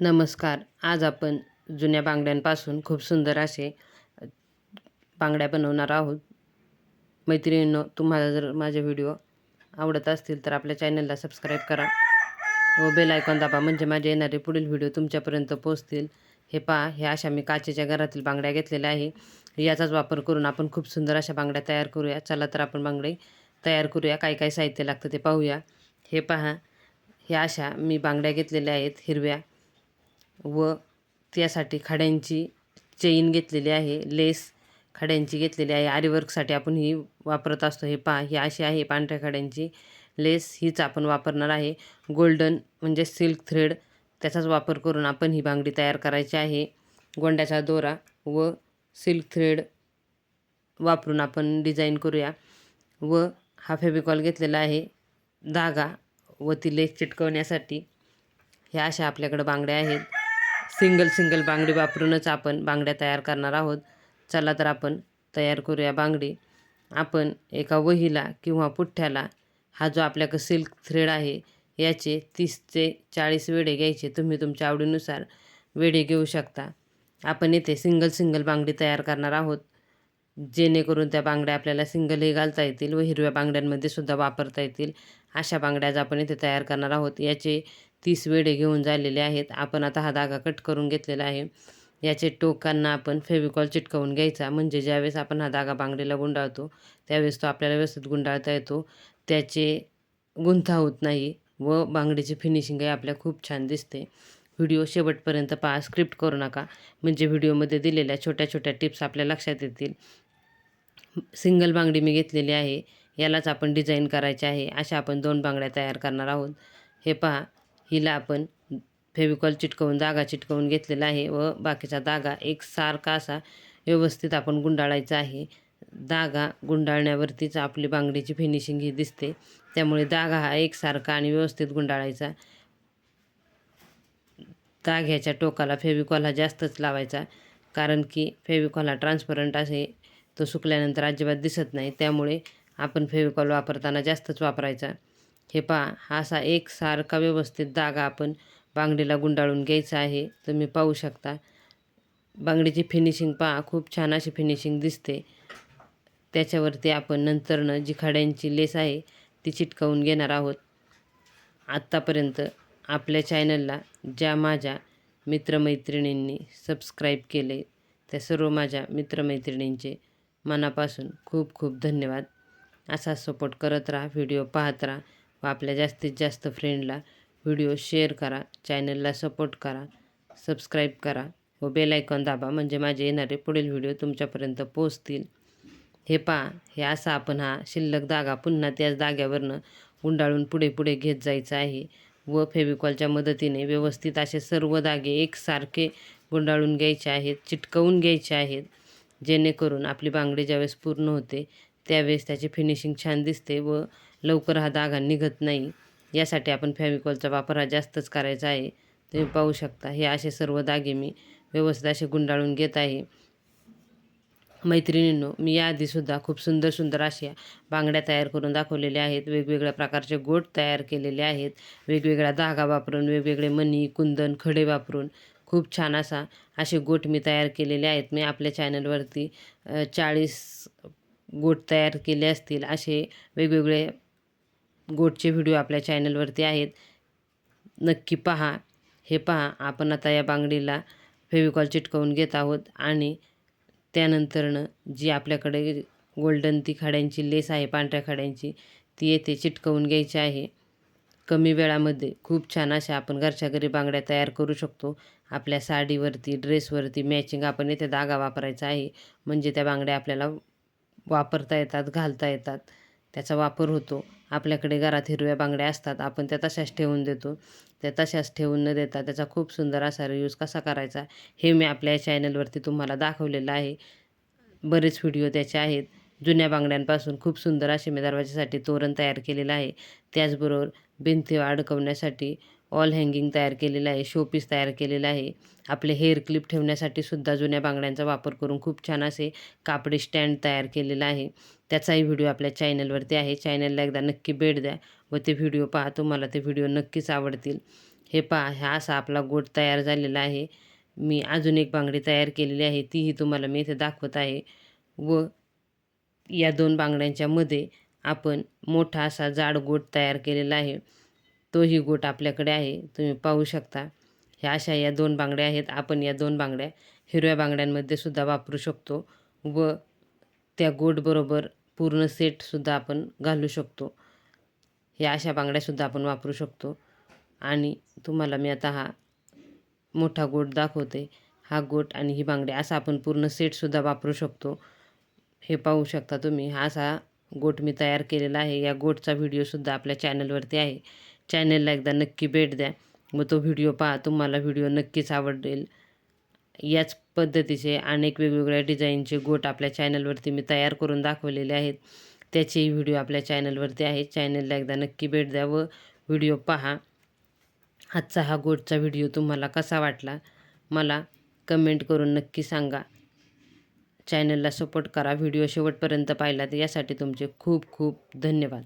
नमस्कार. आज आपण जुन्या बांगड्यांपासून खूप सुंदर असे बांगड्या बनवणार आहोत. मैत्रिणींनो तुम्हाला जर माझे व्हिडिओ आवडत असतील तर आपल्या चॅनलला सबस्क्राईब करा व बेल आयकॉन दाबा म्हणजे माझे येणारे पुढील व्हिडिओ तुमच्यापर्यंत पोहोचतील. हे पहा हे अशा मी काचेच्या घरातील बांगड्या घेतलेल्या आहे. याचाच वापर करून आपण खूप सुंदर अशा बांगड्या तयार करूया. चला तर आपण बांगडे तयार करूया. काय काय साहित्य लागतं ते पाहूया. हे पहा ह्या अशा मी बांगड्या घेतलेल्या आहेत हिरव्या. व त्यासाठी खड्यांची चेन घेतलेली आहे. लेस खड्यांची घेतलेली आहे. आरीवर्कसाठी आपण ही वापरत असतो. हे पहा ही अशी आहे पांढऱ्या खड्यांची. लेस हीच आपण वापरणार आहे. गोल्डन म्हणजे सिल्क थ्रेड त्याचाच वापर करून आपण ही बांगडी तयार करायची आहे. गोंड्याचा दोरा व सिल्क थ्रेड वापरून आपण डिझाईन करूया. व हा फेविकॉल घेतलेला आहे. धागा व ती लेस चिटकवण्यासाठी. ह्या अशा आपल्याकडं बांगड्या आहेत. सिंगल सिंगल बांगडी वापरूनच आपण बांगड्या तयार करणार आहोत. चला तर आपण तयार करूया बांगडी. आपण एका वहीला किंवा पुठ्ठ्याला हा जो आपल्याकडं सिल्क थ्रेड आहे याचे तीस ते चाळीस वेडे घ्यायचे. तुम्ही तुमच्या आवडीनुसार वेडे घेऊ शकता. आपण येथे सिंगल सिंगल बांगडी तयार करणार आहोत. जेणेकरून त्या बांगड्या आपल्याला सिंगलही घालता येतील व हिरव्या बांगड्यांमध्ये सुद्धा वापरता येतील. अशा बांगड्या आज आपण इथे तयार करणार आहोत. याचे तीस वेडे घेऊन झालेले आहेत. आपण आता हा धागा कट करून घेतलेला आहे. याचे टोकांना आपण फेविकॉल चिटकवून घ्यायचा. म्हणजे ज्यावेळेस आपण हा धागा बांगडीला गुंडाळतो त्यावेळेस तो आपल्याला व्यवस्थित गुंडाळता येतो. त्याचे गुंथा होत नाही व बांगडीची फिनिशिंगही आपल्या खूप छान दिसते. व्हिडिओ शेवटपर्यंत पहा. स्क्रिप्ट करू नका. म्हणजे व्हिडिओमध्ये दिलेल्या छोट्या छोट्या टिप्स आपल्या लक्षात येतील. सिंगल बांगडी मी घेतलेली आहे. यालाच आपण डिझाईन करायचे आहे. अशा आपण दोन बांगड्या तयार करणार आहोत. हे पहा. हिला आपण फेविकॉल चिटकवून दागा चिटकवून घेतलेला आहे व बाकीचा दागा एक सारखा असा व्यवस्थित आपण गुंडाळायचा आहे. दागा गुंडाळण्यावरतीच आपली बांगडीची फिनिशिंग ही दिसते. त्यामुळे दागा हा एकसारखा आणि व्यवस्थित गुंडाळायचा. दाग्याच्या टोकाला फेविकॉल हा जास्तच लावायचा कारण की फेविकॉल हा ट्रान्सपरंट असे तो सुकल्यानंतर अजिबात दिसत नाही त्यामुळे आपण फेविकॉल वापरताना जास्तच वापरायचा. हे पहा हा असा एकसारखा व्यवस्थित दागा आपण बांगडीला गुंडाळून घ्यायचा आहे. तुम्ही पाहू शकता. बांगडीची फिनिशिंग पहा खूप छान अशी फिनिशिंग दिसते. त्याच्यावरती आपण नंतरनं जी खड्यांची लेस आहे ती चिटकवून घेणार आहोत. आत्तापर्यंत आपल्या चॅनलला ज्या माझ्या मित्रमैत्रिणींनी सबस्क्राईब केले त्या सर्व माझ्या मित्रमैत्रिणींचे मनापासून खूप खूप धन्यवाद. असा सपोर्ट करत राहा व्हिडिओ पाहत राहा. व आपल्या जास्तीत जास्त फ्रेंडला व्हिडिओ शेअर करा चॅनलला सपोर्ट करा सबस्क्राईब करा व बेल आयकॉन दाबा म्हणजे माझे येणारे पुढील व्हिडिओ तुमच्यापर्यंत पोचतील हे पहा हे असा आपण हा शिल्लक धागा पुन्हा त्याच धाग्यावरनं गुंडाळून पुढे पुढे घेत जायचं आहे व फेविकॉलच्या मदतीने व्यवस्थित असे सर्व धागे एकसारखे गुंडाळून घ्यायचे आहेत चिटकवून घ्यायचे आहेत. जेणेकरून आपली बांगडी ज्यावेळेस पूर्ण होते त्यावेळेस त्याची फिनिशिंग छान दिसते व लवकर हा धागा निघत नाही. यासाठी आपण फॅमिकॉलचा वापर हा जास्तच करायचा आहे. तुम्ही पाहू शकता हे असे सर्व दागे मी व्यवस्थित असे गुंडाळून घेत आहे. मैत्रिणींनो मी याआधीसुद्धा खूप सुंदर सुंदर अशा बांगड्या तयार करून दाखवलेल्या आहेत. वेगवेगळ्या प्रकारचे गोट तयार केलेले आहेत. वेगवेगळ्या धागा वापरून वेगवेगळे मणी कुंदन खडे वापरून खूप छान असा असे गोट मी तयार केलेले आहेत. मी आपल्या चॅनलवरती चाळीस गोट तयार केले असतील असे वेगवेगळे गोटचे व्हिडिओ आपल्या चॅनलवरती आहेत. नक्की पहा. हे पहा. आपण आता या बांगडीला फेविकॉल चिटकवून घेत आहोत आणि त्यानंतरनं जी आपल्याकडे गोल्डन ती खड्यांची लेस आहे पांढऱ्या खड्यांची ती येथे चिटकवून घ्यायची आहे. कमी वेळामध्ये खूप छान अशा आपण घरच्या घरी बांगड्या तयार करू शकतो. आपल्या साडीवरती ड्रेसवरती मॅचिंग आपण येथे धागा वापरायचा आहे. म्हणजे त्या बांगड्या आपल्याला वापरता येतात घालता येतात. त्याचा वापर होतो. आपल्याकडे घरात हिरव्या बांगड्या असतात आपण त्या तशाच ठेवून देतो. त्या तशाच ठेवून न देता त्याचा खूप सुंदर असा रियूज कसा करायचा हे मी आपल्या चॅनलवरती तुम्हाला दाखवलेलं आहे. बरेच व्हिडिओ त्याचे आहेत. जुन्या बांगड्यांपासून खूप सुंदर असे मी दरवाजासाठी तोरण तयार केलेलं आहे. त्याचबरोबर भिंती अडकवण्यासाठी ऑल हँगिंग तयार केलेलं आहे शोपीस तयार केलेलं आहे. आपले हेअर क्लिप ठेवण्यासाठी सुद्धा जुन्या बांगड्यांचा वापर करून खूप छान असे कापडी स्टँड तयार केलेला आहे. त्याचाही व्हिडिओ आपल्या चॅनलवरती आहे. चॅनलला एकदा नक्की भेट द्या व ते व्हिडिओ पहा तुम्हाला ते व्हिडिओ नक्कीच आवडतील. हे पहा हा असा आपला गोट तयार झालेला आहे. मी अजून एक बांगडी तयार केलेली आहे तीही तुम्हाला मी इथे दाखवत आहे. व या दोन बांगड्यांच्यामध्ये आपण मोठा असा जाड गोट तयार केलेला आहे. तोही गोट आपल्याकडे आहे. तुम्ही पाहू शकता. ह्या अशा या दोन बांगड्या आहेत. आपण या दोन बांगड्या हिरव्या बांगड्यांमध्ये सुद्धा वापरू शकतो व त्या गोटबरोबर पूर्ण सेटसुद्धा आपण घालू शकतो. ह्या अशा बांगड्यासुद्धा आपण वापरू शकतो. आणि तुम्हाला मी आता हा मोठा गोट दाखवते. हा गोट आणि ही बांगडी असा आपण पूर्ण सेटसुद्धा वापरू शकतो. हे पाहू शकता तुम्ही. हा असा गोट मी तयार केलेला आहे. या गोटचा व्हिडिओसुद्धा आपल्या चॅनलवरती आहे. चॅनलला एकदा नक्की भेट द्या. व तो व्हिडिओ पहा तुम्हाला व्हिडिओ नक्कीच आवडेल. याच पद्धतीचे अनेक वेगवेगळ्या डिझाईनचे गोट आपल्या चॅनलवरती मी तयार करून दाखवलेले आहेत. त्याचेही व्हिडिओ आपल्या चॅनलवरती आहेत. चॅनलला एकदा नक्की भेट द्या व व्हिडिओ पहा. आजचा हा गोटचा व्हिडिओ तुम्हाला कसा वाटला? मला कमेंट करून नक्की सांगा. चॅनलला सपोर्ट करा. व्हिडिओ शेवटपर्यंत पाहिला तर यासाठी तुमचे खूप खूप धन्यवाद.